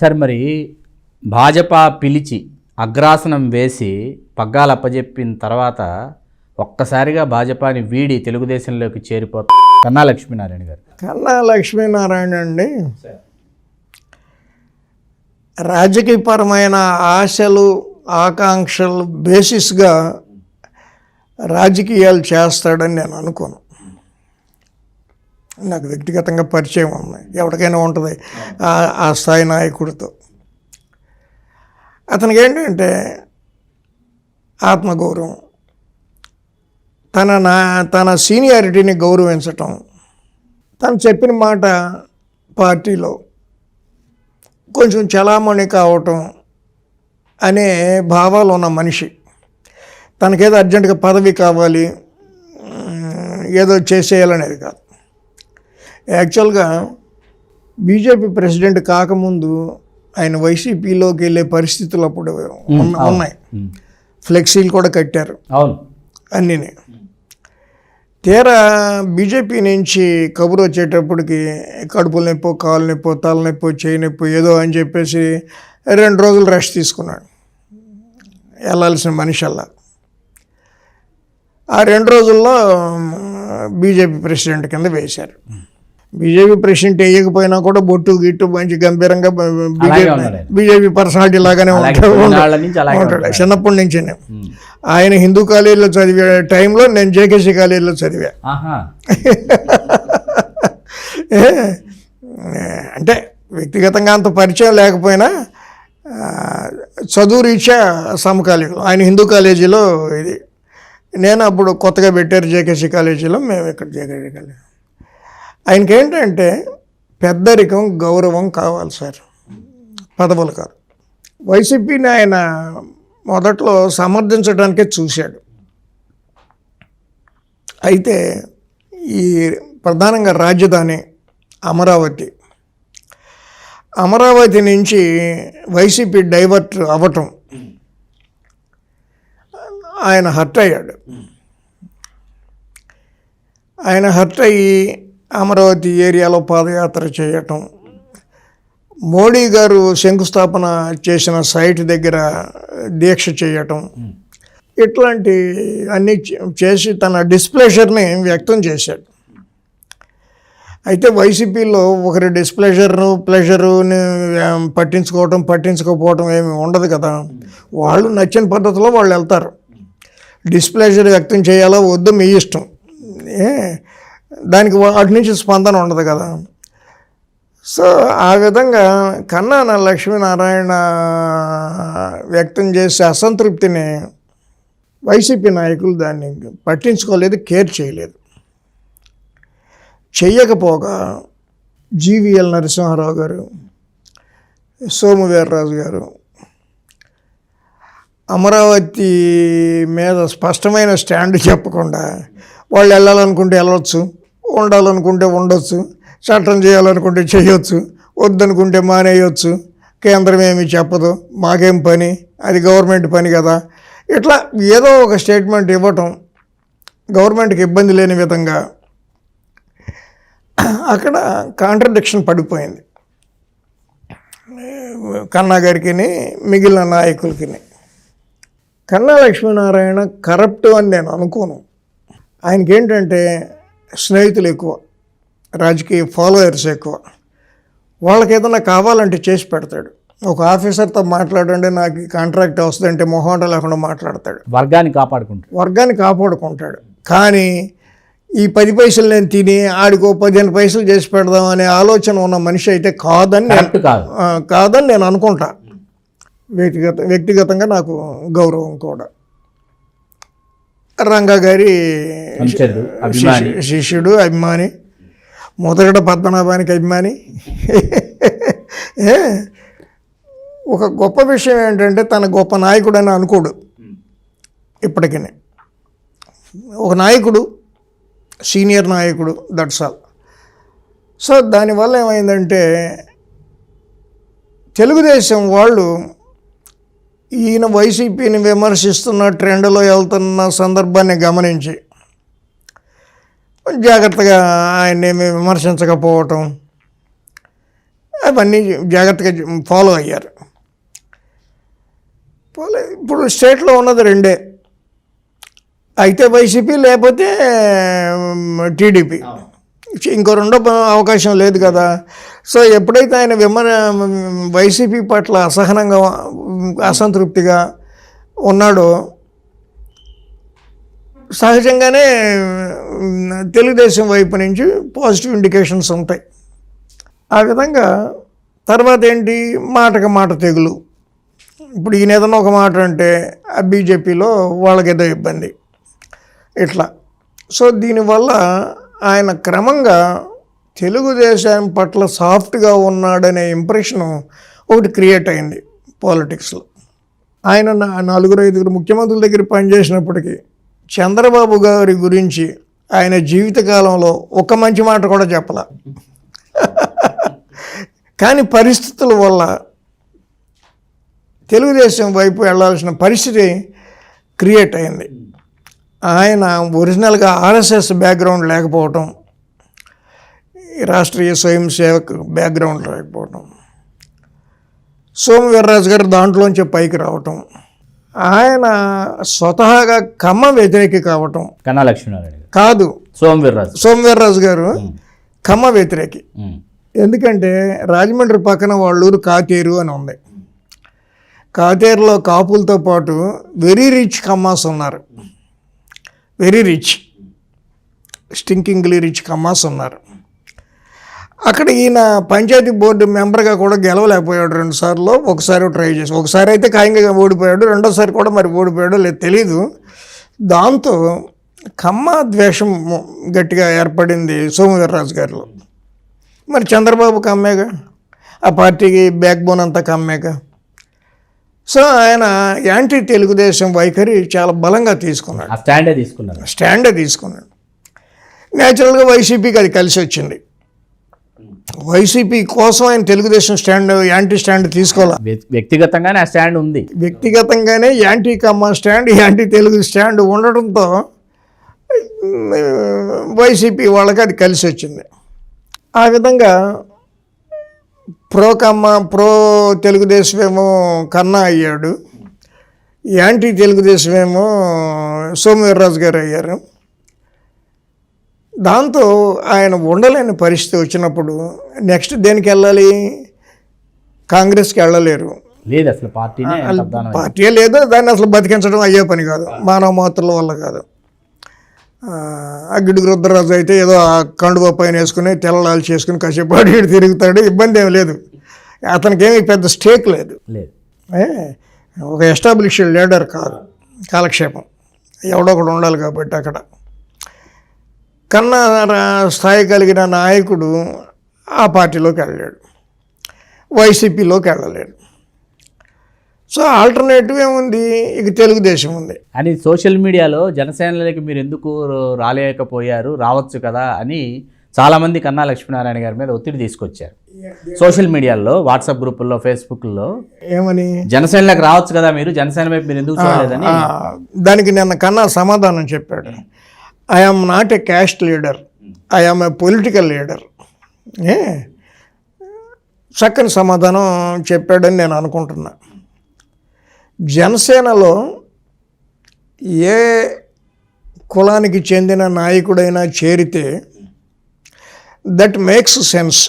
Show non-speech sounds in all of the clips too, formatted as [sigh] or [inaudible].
Sir మరి భాజపా పిలిచి అగ్రాసనం వేసి పగ్గాలు అప్పజెప్పిన తర్వాత ఒక్కసారిగా భాజపాని వీడి తెలుగుదేశంలోకి చేరిపోతా కన్నా లక్ష్మీనారాయణ గారు. కన్నా లక్ష్మీనారాయణ అండి. రాజకీయపరమైన ఆశలు ఆకాంక్షలు బేసిస్గా రాజకీయాలు చేస్తాడని నేను అనుకోను. నాకు వ్యక్తిగతంగా పరిచయం ఉంది ఎవరికైనా ఉంటుంది. ఆ- ఆ స్థాయి నాయకుడితో. అతనికి ఏంటంటే ఆత్మగౌరవం. తన నా తన సీనియారిటీని గౌరవించటం. తను చెప్పిన మాట పార్టీలో కొంచెం చలామణి కావటం అనే భావాలు ఉన్న మనిషి. తనకేదో అర్జెంటుగా పదవి కావాలి. ఏదో చేసేయాలనేది కాదు. యాక్చువల్గా బీజేపీ ప్రెసిడెంట్ కాకముందు ఆయన వైసీపీలోకి వెళ్ళే పరిస్థితులు అప్పుడు ఉన్న- ఉన్నాయి. ఫ్లెక్సీలు కూడా కట్టారు. అవును. అన్నీని. తీరా బీజేపీ నుంచి కబురు వచ్చేటప్పటికి కడుపుల నొప్పో కాలు నొప్పో తలనొప్పో చేయి నొప్పో ఏదో అని చెప్పేసి రెండు రోజులు రెస్ట్ తీసుకున్నాడు. వెళ్ళాల్సిన మనిషి అలా ఆ రెండు రోజుల్లో బీజేపీ ప్రెసిడెంట్ కింద వేశారు. బీజేపీ ప్రెసిడెంట్ వేయకపోయినా కూడా బొట్టు గిట్టు మంచి గంభీరంగా బీజేపీ పర్సనాలిటీ లాగానే ఉంటాడు. చిన్నప్పటి నుంచి ఉమ్. ఆయన హిందూ కాలేజీలో చదివే టైంలో నేను జేకేసీ కాలేజీలో చదివా. [laughs] అంటే వ్యక్తిగతంగా అంత పరిచయం లేకపోయినా చదువు రీత్యా సమకాలీకులు ఆయన హిందూ కాలేజీలో ఇది. నేను అప్పుడు కొత్తగా పెట్టారు జేకేసీ కాలేజీలో మేము ఇక్కడ జేకేసీ కాలేజీ ఆయనకి ఏంటంటే పెద్దరికం గౌరవం కావాలి సార్. పదవులు కాదు. వైసీపీని ఆయన మొదట్లో సమర్థించడానికే చూశాడు. అయితే ఈ ప్రధానంగా రాజధాని అమరావతి. అమరావతి నుంచి వైసీపీ డైవర్ట్ అవ్వటం ఆయన హర్ట్ అయ్యాడు. ఆయన హర్ట్ అయ్యి అమరావతి ఏరియాలో పాదయాత్ర చేయటం. మోడీ గారు శంకుస్థాపన చేసిన సైట్ దగ్గర దీక్ష చేయటం. ఇట్లాంటి అన్ని చే- చేసి తన డిస్ప్లేషర్ని వ్యక్తం చేశాడు. అయితే వైసీపీలో ఒకరి డిస్ప్లేషర్ను ప్లెజరుని పట్టించుకోవటం పట్టించుకోకపోవటం ఏమి ఉండదు కదా. వాళ్ళు నచ్చిన పద్ధతిలో వాళ్ళు వెళ్తారు. డిస్ప్లేషర్ వ్యక్తం చేయాలో? వద్దు మీ ఇష్టం. ఏ దానికి వాటి నుంచి స్పందన ఉండదు కదా. సో ఆ విధంగా కన్నా లక్ష్మీనారాయణ వ్యక్తం చేసే అసంతృప్తిని వైసీపీ నాయకులు దాన్ని పట్టించుకోలేదు కేర్ చేయలేదు. చెయ్యకపోగా జీవీఎల్ నరసింహారావు గారు సోము వీర్రాజు గారు అమరావతి మీద స్పష్టమైన స్టాండ్ చెప్పకుండా వాళ్ళు వెళ్ళాలనుకుంటే వెళ్ళొచ్చు. ఉండాలనుకుంటే ఉండొచ్చు చట్టం చేయాలనుకుంటే చేయొచ్చు వద్దనుకుంటే మానేయొచ్చు కేంద్రం ఏమి చెప్పదు మాకేం పని అది గవర్నమెంట్ పని కదా. ఇట్లా ఏదో ఒక స్టేట్మెంట్ ఇవ్వటం గవర్నమెంట్కి ఇబ్బంది లేని విధంగా అక్కడ కాంట్రడిక్షన్ పడిపోయింది. కన్నా గారికి మిగిలిన నాయకులకి కన్నా లక్ష్మీనారాయణ కరప్ట్ అని నేను అనుకోను. ఆయనకి ఏంటంటే స్నేహితులు ఎక్కువ రాజకీయ ఫాలోయర్స్ ఎక్కువ. వాళ్ళకి ఏదైనా కావాలంటే చేసి పెడతాడు. ఒక ఆఫీసర్తో మాట్లాడండి నాకు ఈ కాంట్రాక్ట్ వస్తుందంటే మొహమాట లేకుండా మాట్లాడతాడు. వర్గాన్ని కాపాడుకుంటారు వర్గాన్ని కాపాడుకుంటాడు. కానీ ఈ పది పైసలు నేను తిని ఆడికో పదిహేను పైసలు చేసి పెడదాం అనే ఆలోచన ఉన్న మనిషి అయితే కాదని కాదని నేను అనుకుంటా. వ్యక్తిగత వ్యక్తిగతంగా నాకు గౌరవం కూడా. రంగా గారి శిష్యుడు అభిమాని. మొదగడ పద్మనాభానికి అభిమాని. ఒక గొప్ప విషయం ఏంటంటే తన గొప్ప నాయకుడు అని అనుకోడు ఇప్పటికీ ఒక నాయకుడు సీనియర్ నాయకుడు దట్స్ ఆల్ సో దానివల్ల ఏమైందంటే తెలుగుదేశం వాళ్ళు ఈయన వైసీపీని విమర్శిస్తున్న ట్రెండ్లో వెళ్తున్న సందర్భాన్ని గమనించి జాగ్రత్తగా ఆయన్నేమి విమర్శించకపోవటం అవన్నీ జాగ్రత్తగా ఫాలో అయ్యారు. పోలే ఇప్పుడు స్టేట్లో ఉన్నది రెండే. అయితే వైసీపీ లేకపోతే టీడీపీ. ఇంకో రెండో అవకాశం లేదు కదా. సో ఎప్పుడైతే ఆయన విమర వైసీపీ పట్ల అసహనంగా అసంతృప్తిగా ఉన్నాడో. సహజంగానే తెలుగుదేశం వైపు నుంచి పాజిటివ్ ఇండికేషన్స్ ఉంటాయి. ఆ విధంగా తర్వాత ఏంటి? మాటకి మాట తెగులు. ఇప్పుడు ఈయన ఏదైనా ఒక మాట అంటే ఆ బీజేపీలో వాళ్ళకేదో ఇబ్బంది. ఇట్లా. సో దీనివల్ల ఆయన క్రమంగా తెలుగుదేశం పట్ల సాఫ్ట్గా ఉన్నాడనే ఇంప్రెషను ఒకటి క్రియేట్ అయింది. పాలిటిక్స్లో. ఆయన నా- నలుగురు ఐదుగురు ముఖ్యమంత్రుల దగ్గర పనిచేసినప్పటికీ చంద్రబాబు గారి గురించి ఆయన జీవితకాలంలో ఒక మంచి మాట కూడా చెప్పలే. కానీ పరిస్థితుల వల్ల తెలుగుదేశం వైపు వెళ్ళాల్సిన పరిస్థితి క్రియేట్ అయింది. ఆయన ఒరిజినల్గా ఆర్ఎస్ఎస్ బ్యాక్గ్రౌండ్ లేకపోవటం రాష్ట్రీయ స్వయం సేవక్ బ్యాక్గ్రౌండ్ లేకపోవటం సోము వీర్రాజు గారు దాంట్లోంచి పైకి రావటం ఆయన స్వతహాగా కమ్మ వ్యతిరేకి కావటం. కన్నా లక్ష్మీనారాయణ కాదు. సోమ్ వీర్రాజు సోము వీర్రాజు గారు కమ్మ వ్యతిరేకి. ఎందుకంటే రాజమండ్రి పక్కన వాళ్ళ ఊరు కాతేరు అని ఉంది. కాతేరులో కాపులతో పాటు వెరీ రిచ్ కమ్మాస్ ఉన్నారు. Very rich. Stinkingly rich Kammas ఉన్నారు. అక్కడ ఈయన పంచాయతీ బోర్డు మెంబర్గా కూడా గెలవలేకపోయాడు రెండు సార్లు. ఒకసారి ట్రై చేసి ఒకసారి అయితే ఖాయంగా ఓడిపోయాడు రెండోసారి కూడా మరి ఓడిపోయాడో లేదు తెలీదు. దాంతో కమ్మ ద్వేషం గట్టిగా ఏర్పడింది సోమవీర్రాజు గారిలో. మరి చంద్రబాబు కమ్మేగా? ఆ పార్టీకి బ్యాక్ బోన్ అంతా కమ్మేగా? సో ఆయన యాంటీ తెలుగుదేశం వైఖరి చాలా బలంగా తీసుకున్నాడు. స్టాండే తీసుకున్నారు స్టాండే తీసుకున్నాడు. న్యాచురల్గా వైసీపీకి అది కలిసి వచ్చింది వైసీపీ కోసం ఆయన తెలుగుదేశం స్టాండ్ యాంటీ స్టాండ్ తీసుకోవాలి? వ్య- వ్యక్తిగతంగానే ఆ స్టాండ్ ఉంది. వ్యక్తిగతంగానే anti Kamma stand anti Telugu stand ఉండడంతో వైసీపీ వాళ్ళకి అది కలిసి వచ్చింది. ఆ విధంగా ప్రో కమ్మ ప్రో తెలుగుదేశమేమో కన్నా అయ్యాడు. యాంటీ తెలుగుదేశమేమో సోమవీర్రాజు గారు అయ్యారు. దాంతో ఆయన ఉండలేని పరిస్థితి వచ్చినప్పుడు నెక్స్ట్ దేనికి వెళ్ళాలి? కాంగ్రెస్కి వెళ్ళలేరు. లేదు అసలు ప్రధానం పార్టీ లేదు దాన్ని అసలు బతికించడం అయ్యే పని కాదు. మానవ మాత్రల వల్ల కాదు. గిడుగు రుద్రరాజు అయితే ఏదో ఆ కండువ పైన వేసుకుని తెల్లలాలు చేసుకుని కాసేపు ఇటు తిరుగుతాడు ఇబ్బంది ఏమి లేదు. అతనికి ఏమి పెద్ద స్టేక్ లేదు. ఒక ఎస్టాబ్లిష్డ్ లీడర్ కాదు కాలక్షేపం. ఎవడో ఒకడు ఉండాలి కాబట్టి అక్కడ. కన్నా స్థాయి కలిగిన నాయకుడు ఆ పార్టీలోకి వెళ్ళాడు వైసీపీలోకి వెళ్ళలేడు. సో ఆల్టర్నేటివ్ ఏముంది? ఇక తెలుగుదేశం ఉంది. అని సోషల్ మీడియాలో జనసేనలోకి మీరు ఎందుకు రాలేకపోయారు? రావచ్చు కదా అని చాలామంది కన్నా లక్ష్మీనారాయణ గారి మీద ఒత్తిడి తీసుకొచ్చారు. సోషల్ మీడియాలో వాట్సాప్ గ్రూపుల్లో ఫేస్బుక్లో ఏమని? జనసేనలోకి రావచ్చు కదా మీరు? జనసేన వైపు మీరు ఎందుకు చూడలేదని దానికి నిన్న కన్నా సమాధానం చెప్పాడు. I am not a caste leader I am a political leader ఏ? చక్కని సమాధానం చెప్పాడని నేను అనుకుంటున్నా. జనసేనలో ఏ కులానికి చెందిన నాయకుడైనా చేరితే దట్ మేక్స్ సెన్స్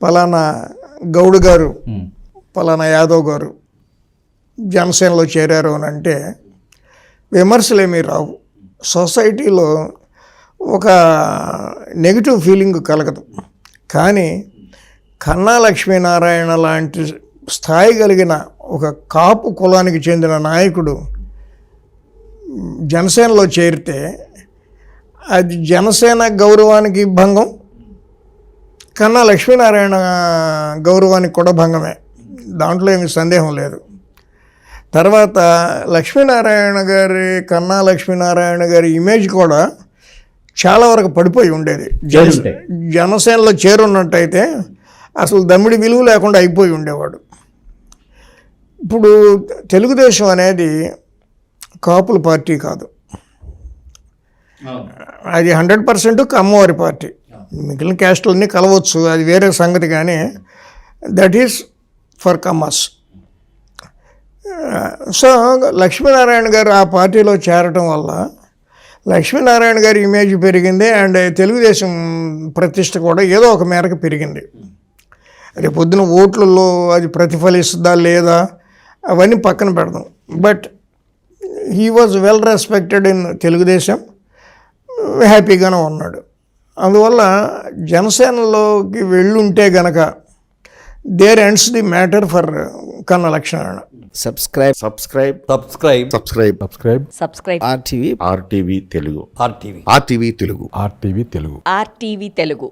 పలానా గౌడ్ గారు ఉమ్. పలానా యాదవ్ గారు జనసేనలో చేరారు అని అంటే విమర్శలు ఏమీ రావు. సొసైటీలో ఒక నెగిటివ్ ఫీలింగ్ కలగదు. కానీ కన్నా లక్ష్మీనారాయణ లాంటి స్థాయి కలిగిన ఒక కాపు కులానికి చెందిన నాయకుడు జనసేనలో చేరితే అది జనసేన గౌరవానికి భంగం కన్నా లక్ష్మీనారాయణ గౌరవానికి కూడా భంగమే. దాంట్లో ఏమి సందేహం లేదు. తర్వాత లక్ష్మీనారాయణ గారి కన్నా లక్ష్మీనారాయణ గారి ఇమేజ్ కూడా చాలా వరకు పడిపోయి ఉండేది. జనసేనలో చేరున్నట్టయితే అసలు దమ్మిడి విలువ లేకుండా అయిపోయి ఉండేవాడు. ఇప్పుడు తెలుగుదేశం అనేది కాపుల పార్టీ కాదు. అది హండ్రెడ్ పర్సెంట్ కమ్మవారి పార్టీ. మిగిలిన క్యాస్టులన్నీ కలవచ్చు అది వేరే సంగతి కానీ that is for comers so Lakshminarayana garu ఆ పార్టీలో చేరటం వల్ల లక్ష్మీనారాయణ గారి ఇమేజ్ పెరిగింది అండ్ తెలుగుదేశం ప్రతిష్ట కూడా ఏదో ఒక మేరకు పెరిగింది. రేపు పొద్దున ఓట్లలో అది ప్రతిఫలిస్తుందా లేదా అవన్నీ పక్కన పెడదాం. But he was well respected in Telugu Desam. హ్యాపీగానే ఉన్నాడు. అందువల్ల జనసేనలోకి వెళ్ళుంటే గనక there ends the matter for Kanna Lakshmana subscribe subscribe subscribe subscribe subscribe subscribe RTV RTV Telugu RTV RTV Telugu RTV Telugu RTV Telugu